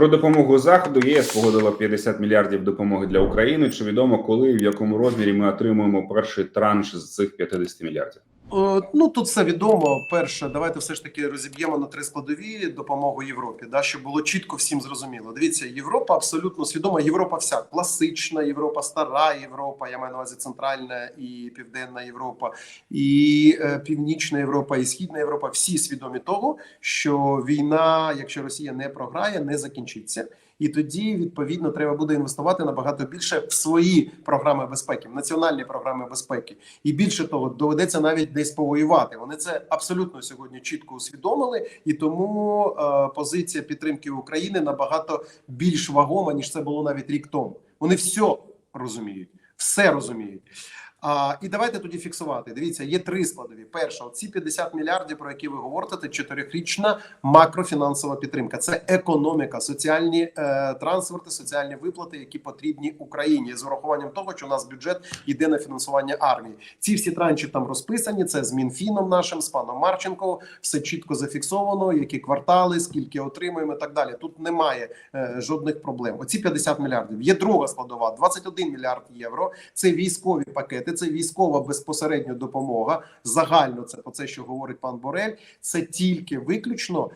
Про допомогу заходу ЄС погодила 50 мільярдів допомоги для України. Чи відомо, коли і в якому розмірі ми отримуємо перший транш з цих 50 мільярдів? Е, Ну тут все відомо. Перше, давайте все ж таки розіб'ємо на три складові допомогу Європі, да щоб було чітко всім зрозуміло. Дивіться, Європа абсолютно свідома. Європа вся класична Європа, стара Європа. Я маю на увазі Центральна і Південна Європа, і е, Північна Європа, і Східна Європа. Всі свідомі того, що війна, якщо Росія не програє, не закінчиться. І тоді відповідно треба буде інвестувати набагато більше в свої програми безпеки, в національні програми безпеки. І більше того, доведеться навіть десь повоювати. Вони це абсолютно сьогодні чітко усвідомили, і тому е, позиція підтримки України набагато більш вагома ніж це було навіть рік тому. Вони все розуміють, все розуміють. А, і давайте тоді фіксувати. Дивіться, є три складові. Перша, ці 50 мільярдів, про які ви говорите, це чотирирічна макрофінансова підтримка. Це економіка, соціальні е, трансферти, соціальні виплати, які потрібні Україні з урахуванням того, що у нас бюджет йде на фінансування армії. Ці всі транші там розписані. Це з Мінфіном нашим, з паном Марченко. Все чітко зафіксовано. Які квартали, скільки отримуємо, і так далі. Тут немає е, жодних проблем. Оці 50 мільярдів. Є друга складова: 21 мільярд євро. Це військові пакети, це військова безпосередньо допомога. Загально це про це, що говорить пан Борель. Це тільки виключно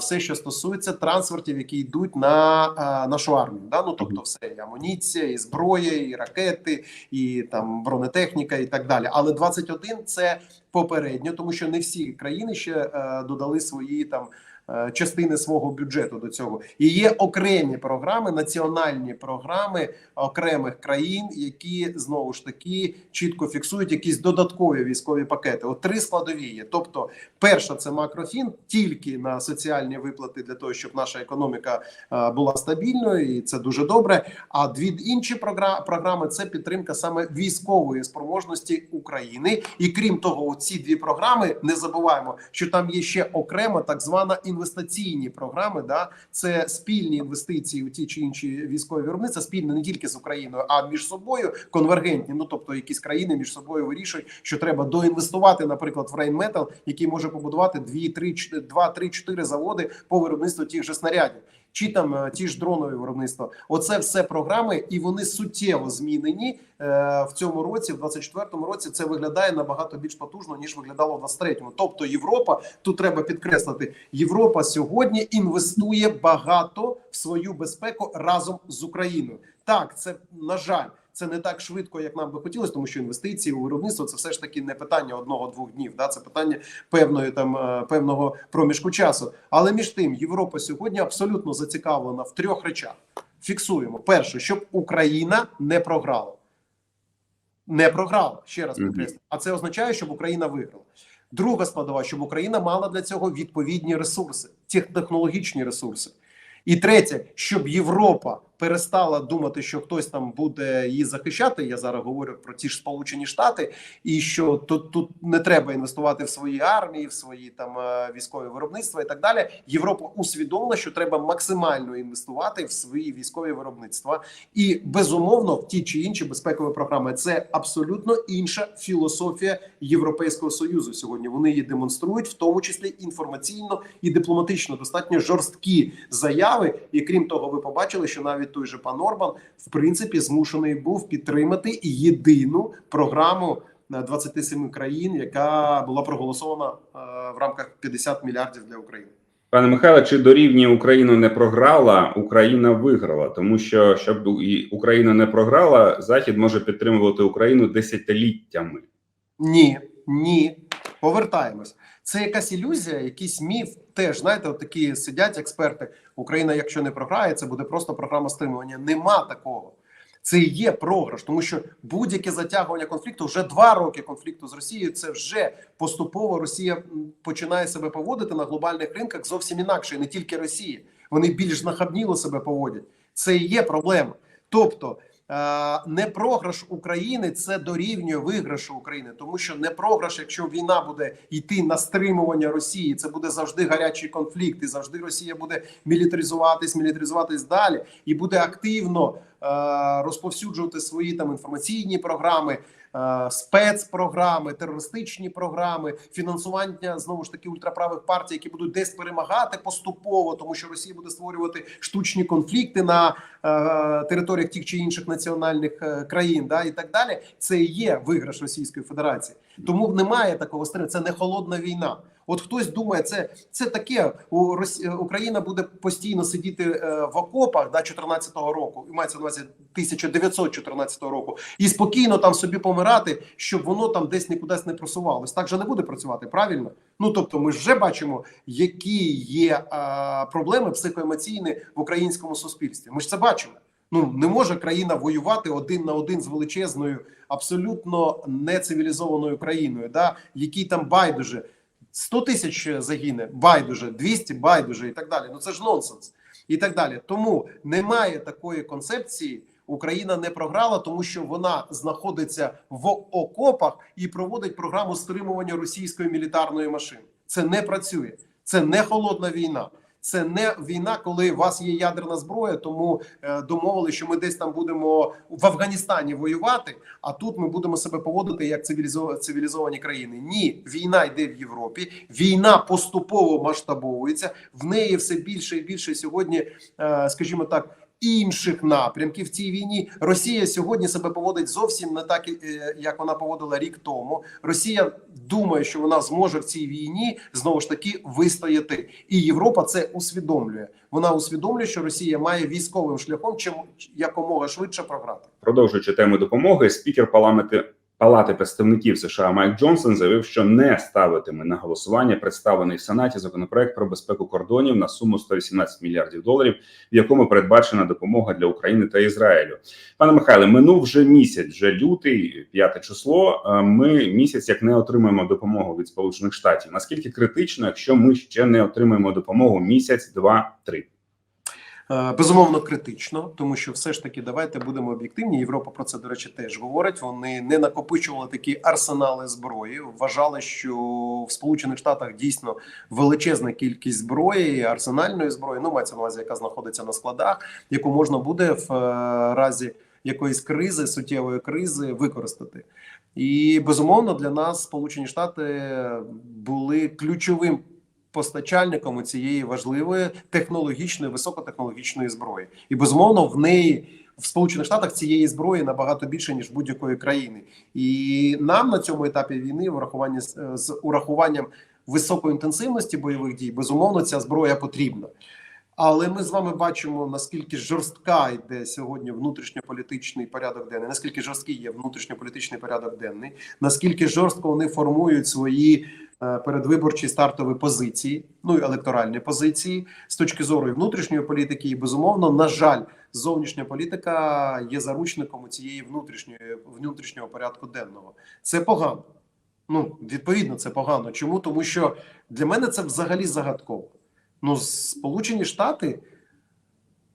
все, що стосується трансфертів, які йдуть на е, нашу армію. Да? Ну тобто, все і амуніція, і зброя, і ракети, і там бронетехніка, і так далі. Але 21 – це попередньо, тому що не всі країни ще е, додали свої там. е, Частини свого бюджету до цього і є окремі програми, національні програми окремих країн, які знову ж таки чітко фіксують якісь додаткові військові пакети. От три складові є. Тобто, перша це макрофін тільки на соціальні виплати для того, щоб наша економіка е, була стабільною, і це дуже добре. А дві інші програми це підтримка саме військової спроможності України. І крім того, ці дві програми не забуваємо, що там є ще окрема так звана інвестиційні програми. Да, це спільні інвестиції у ті чи інші військові виробництва, спільно не тільки з Україною, а між собою конвергентні. Ну тобто, якісь країни між собою вирішують, що треба доінвестувати, наприклад, в Рейнметал, який може побудувати 2, 3, 4 заводи по виробництву тих же снарядів. Чи там е, ті ж дронові виробництва, оце все програми, і вони суттєво змінені е, в цьому році, в 24-му році. Це виглядає набагато більш потужно ніж виглядало в 23-му. Тобто, Європа тут треба підкреслити, Європа сьогодні інвестує багато в свою безпеку разом з Україною. Так, це на жаль. Це не так швидко, як нам би хотілося, тому що інвестиції у виробництво це все ж таки не питання одного-двох днів. Да, це питання певної там е, певного проміжку часу. Але між тим, Європа сьогодні абсолютно зацікавлена в трьох речах. Фіксуємо: перше, щоб Україна не програла. Не програла ще раз підкреслю. А це означає, щоб Україна виграла. Друга складова, щоб Україна мала для цього відповідні ресурси, технологічні ресурси. І третє, щоб Європа перестала думати, що хтось там буде її захищати. Я зараз говорю про ті ж Сполучені Штати, і що тут, тут не треба інвестувати в свої армії, в свої там е, військові виробництва і так далі. Європа усвідомила, що треба максимально інвестувати в свої військові виробництва, і безумовно в ті чи інші безпекові програми. Це абсолютно інша філософія Європейського союзу. Сьогодні вони її демонструють, в тому числі інформаційно і дипломатично. Достатньо жорсткі заяви. І крім того, ви побачили, що навіть той же пан Орбан в принципі змушений був підтримати єдину програму на 27 країн, яка була проголосована е, в рамках 50 мільярдів для України. Пане Михайле, чи дорівнює Україну не програла, Україна виграла, тому що щоб і Україна не програла, Захід може підтримувати Україну десятиліттями. Ні, ні. Повертаємось. Це якась ілюзія, якийсь міф. Теж знаєте, от такі сидять експерти. Україна, якщо не програє, це буде просто програма стримування. Нема такого. Це і є програш, тому що будь-яке затягування конфлікту вже два роки конфлікту з Росією. Це вже поступово Росія починає себе поводити на глобальних ринках зовсім інакше, не тільки Росія. Вони більш знахабніло себе поводять. Це і є проблема. Тобто е, не програш України це дорівнює виграшу України, тому що не програш, якщо війна буде йти на стримування Росії, це буде завжди гарячий конфлікт, і завжди Росія буде мілітаризуватись, мілітаризуватись далі, і буде активно е, розповсюджувати свої там інформаційні програми. Е, спецпрограми, терористичні програми, фінансування знову ж таки ультраправих партій, які будуть десь перемагати поступово, тому що Росія буде створювати штучні конфлікти на е, територіях тих чи інших національних е, країн, да і так далі. Це є виграш Російської Федерації. Тому немає такого стри. Це не холодна війна. От хтось думає, це це таке. У Росі... Україна буде постійно сидіти е, в окопах да 14-го року, і мається на увазі 1914 року, і спокійно там собі помирати, щоб воно там десь нікудись не просувалось. Так же не буде працювати, правильно? Ну тобто, ми вже бачимо, які є е, проблеми психоемоційні в українському суспільстві. Ми ж це бачимо. Ну не може країна воювати один на один з величезною, абсолютно нецивілізованою країною, да який там байдуже. 100 тисяч загине, байдуже, 200 байдуже і так далі. Ну це ж нонсенс і так далі. Тому немає такої концепції. Україна не програла, тому що вона знаходиться в окопах і проводить програму стримування російської мілітарної машини. Це не працює, це не холодна війна. Це не війна, коли у вас є ядерна зброя, тому е, домовили, що ми десь там будемо в Афганістані воювати. А тут ми будемо себе поводити як цивілізо- цивілізовані країни. Ні, війна йде в Європі. Війна поступово масштабовується. В неї все більше і більше сьогодні, е, скажімо так. Інших напрямків в цій війні Росія сьогодні себе поводить зовсім не так, е, як вона поводила рік тому. Росія думає, що вона зможе в цій війні знову ж таки вистояти, і Європа це усвідомлює. Вона усвідомлює, що Росія має військовим шляхом чим якомога швидше програти. Продовжуючи тему допомоги, спікер парламенти Палати представників США Майк Джонсон заявив, що не ставитиме на голосування представлений в Сенаті законопроект про безпеку кордонів на суму 118 мільярдів доларів, в якому передбачена допомога для України та Ізраїлю. Пане Михайле, минув вже місяць, вже лютий, п'яте число. Ми місяць як не отримуємо допомогу від Сполучених Штатів. Наскільки критично, якщо ми ще не отримаємо допомогу місяць, два, три? Е, Безумовно, критично, тому що все ж таки давайте будемо об'єктивні. Європа про це до речі теж говорить. Вони не накопичували такі арсенали зброї. Вважали, що в Сполучених Штатах дійсно величезна кількість зброї, арсенальної зброї. Ну мається на увазі, яка знаходиться на складах, яку можна буде в е, разі якоїсь кризи, суттєвої кризи використати. І безумовно для нас Сполучені Штати були ключовим постачальником цієї важливої технологічної високотехнологічної зброї, і безумовно в неї в Сполучених Штатах цієї зброї набагато більше ніж будь-якої країни, і нам на цьому етапі війни, врахування з, урахуванням високої інтенсивності бойових дій, безумовно, ця зброя потрібна. Але ми з вами бачимо наскільки жорстка йде сьогодні внутрішньополітичний порядок денний, наскільки жорсткий є внутрішньополітичний порядок денний, наскільки жорстко вони формують свої е, передвиборчі стартові позиції, ну і електоральні позиції з точки зору внутрішньої політики, і безумовно, на жаль, зовнішня політика є заручником цієї внутрішньої внутрішнього порядку денного. Це погано. Ну відповідно, це погано. Чому? Тому що для мене це взагалі загадково. Ну, Сполучені Штати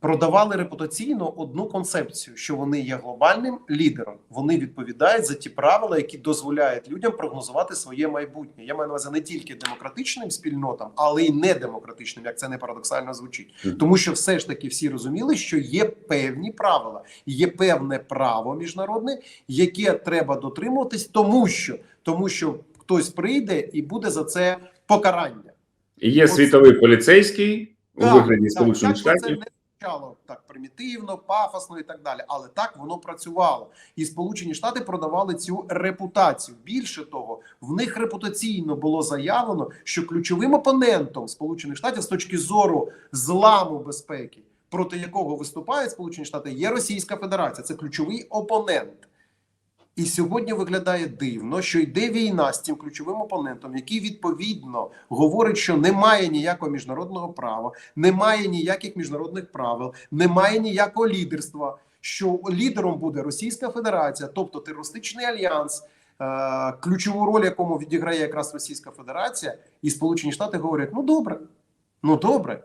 продавали репутаційно одну концепцію, що вони є глобальним лідером. Вони відповідають за ті правила, які дозволяють людям прогнозувати своє майбутнє. Я маю на увазі не тільки демократичним спільнотам, але й недемократичним, як це не парадоксально звучить. Тому що все ж таки всі розуміли, що є певні правила, є певне право міжнародне, яке треба дотримуватись, тому що тому що хтось прийде і буде за це покарання. І Є світовий поліцейський у вигляді так, Сполучених Штатів. Так примітивно, пафосно і так далі, але так воно працювало. І Сполучені Штати продавали цю репутацію. Більше того, в них репутаційно було заявлено, що ключовим опонентом Сполучених Штатів з точки зору зламу безпеки, проти якого виступають Сполучені Штати, є Російська Федерація. Це ключовий опонент. І сьогодні виглядає дивно, що йде війна з цим ключовим опонентом, який відповідно говорить, що немає ніякого міжнародного права, немає ніяких міжнародних правил, немає ніякого лідерства. Що лідером буде Російська Федерація, тобто терористичний альянс, е, ключову роль якому відіграє якраз Російська Федерація, і Сполучені Штати говорять: ну добре, ну добре.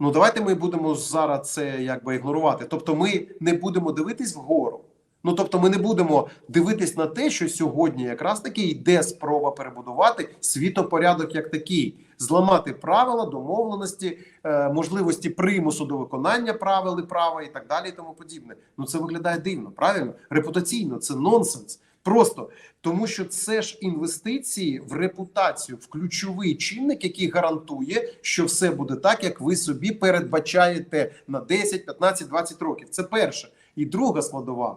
Ну давайте ми будемо зараз це якби ігнорувати. Тобто, ми не будемо дивитись вгору. Ну тобто, ми не будемо дивитись на те, що сьогодні якраз таки йде спроба перебудувати світопорядок як такий, зламати правила, домовленості, е, можливості примусу до виконання правил і права і так далі, і тому подібне. Ну це виглядає дивно, правильно? Репутаційно це нонсенс. Просто тому, що це ж інвестиції в репутацію, в ключовий чинник, який гарантує, що все буде так, як ви собі передбачаєте на 10, 15, 20 років. Це перше. І друга складова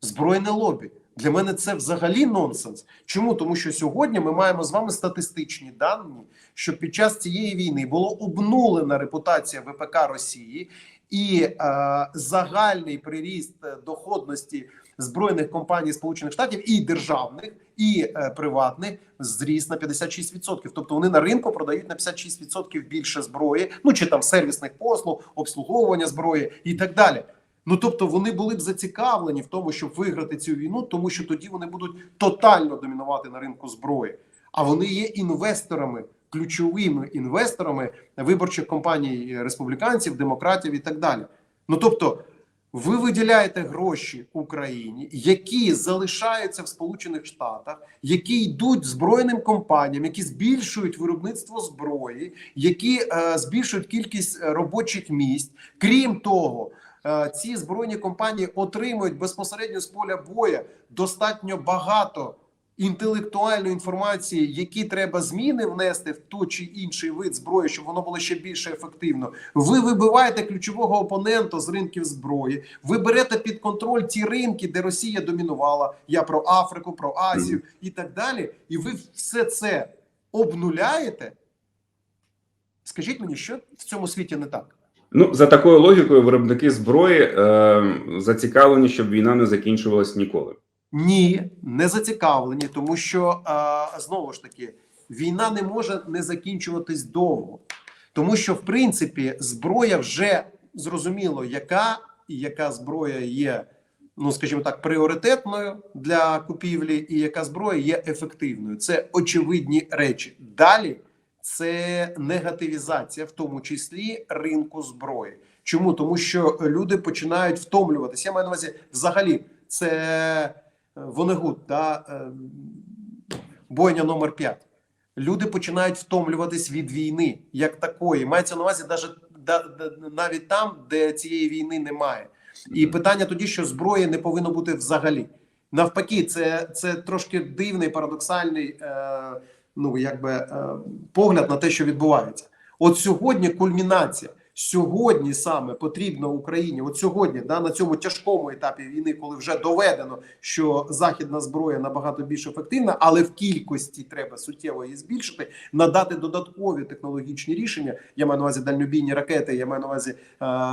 збройне лобі. Для мене це взагалі нонсенс. Чому? Тому що сьогодні ми маємо з вами статистичні дані, що під час цієї війни було обнулена репутація ВПК Росії, і е, загальний приріст е, доходності збройних компаній Сполучених Штатів і державних, і е, приватних зріс на 56%. Тобто вони на ринку продають на 56% більше зброї, ну чи там сервісних послуг, обслуговування зброї і так далі. Ну тобто вони були б зацікавлені в тому, щоб виграти цю війну, тому що тоді вони будуть тотально домінувати на ринку зброї. А вони є інвесторами, ключовими інвесторами виборчих компаній республіканців, демократів і так далі. Ну тобто, ви виділяєте гроші Україні, які залишаються в Сполучених Штатах, які йдуть збройним компаніям, які збільшують виробництво зброї, які е, збільшують кількість робочих місць. Крім того, ці збройні компанії отримують безпосередньо з поля боя достатньо багато інтелектуальної інформації, які треба зміни внести в той чи інший вид зброї, щоб воно було ще більше ефективно. Ви вибиваєте ключового опонента з ринків зброї. Ви берете під контроль ті ринки, де Росія домінувала. Я про Африку, про Азію і так далі. І ви все це обнуляєте. Скажіть мені, що в цьому світі не так? Ну за такою логікою, виробники зброї е, зацікавлені, щоб війна не закінчувалась ніколи. Ні, не зацікавлені, тому що а, знову ж таки війна не може не закінчуватись довго, тому що в принципі зброя вже зрозуміло, яка і яка зброя є, ну скажімо так, пріоритетною для купівлі, і яка зброя є ефективною. Це очевидні речі. Далі це негативізація, в тому числі ринку зброї. Чому? Тому що люди починають втомлюватися. Я маю на увазі взагалі це. Вонегут, да, е, бойня номер 5. Люди починають втомлюватись від війни як такої. Мається на увазі навіть, навіть там, де цієї війни немає. І питання тоді, що зброї не повинно бути взагалі. Навпаки, це це трошки дивний, парадоксальний е, ну, якби, е, погляд на те, що відбувається. От сьогодні кульмінація. Сьогодні саме потрібно Україні, от сьогодні, да, на цьому тяжкому етапі війни, коли вже доведено, що західна зброя набагато більш ефективна, але в кількості треба суттєво її збільшити, надати додаткові технологічні рішення. Я маю на увазі дальнобійні ракети, я маю на увазі е,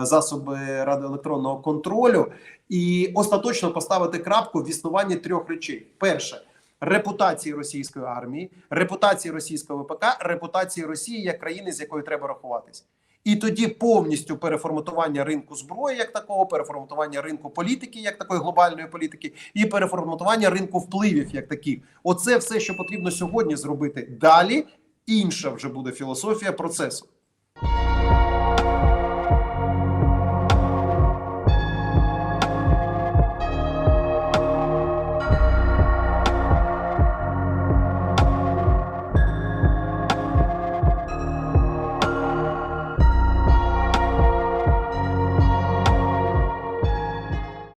засоби радіоелектронного контролю, і остаточно поставити крапку в існуванні трьох речей: перше. Репутації російської армії, репутації російського ВПК, репутації Росії як країни, з якою треба рахуватись. І тоді повністю переформатування ринку зброї, як такого, переформатування ринку політики, як такої глобальної політики, і переформатування ринку впливів, як таких. Оце все, що потрібно сьогодні зробити. Далі інша вже буде філософія процесу.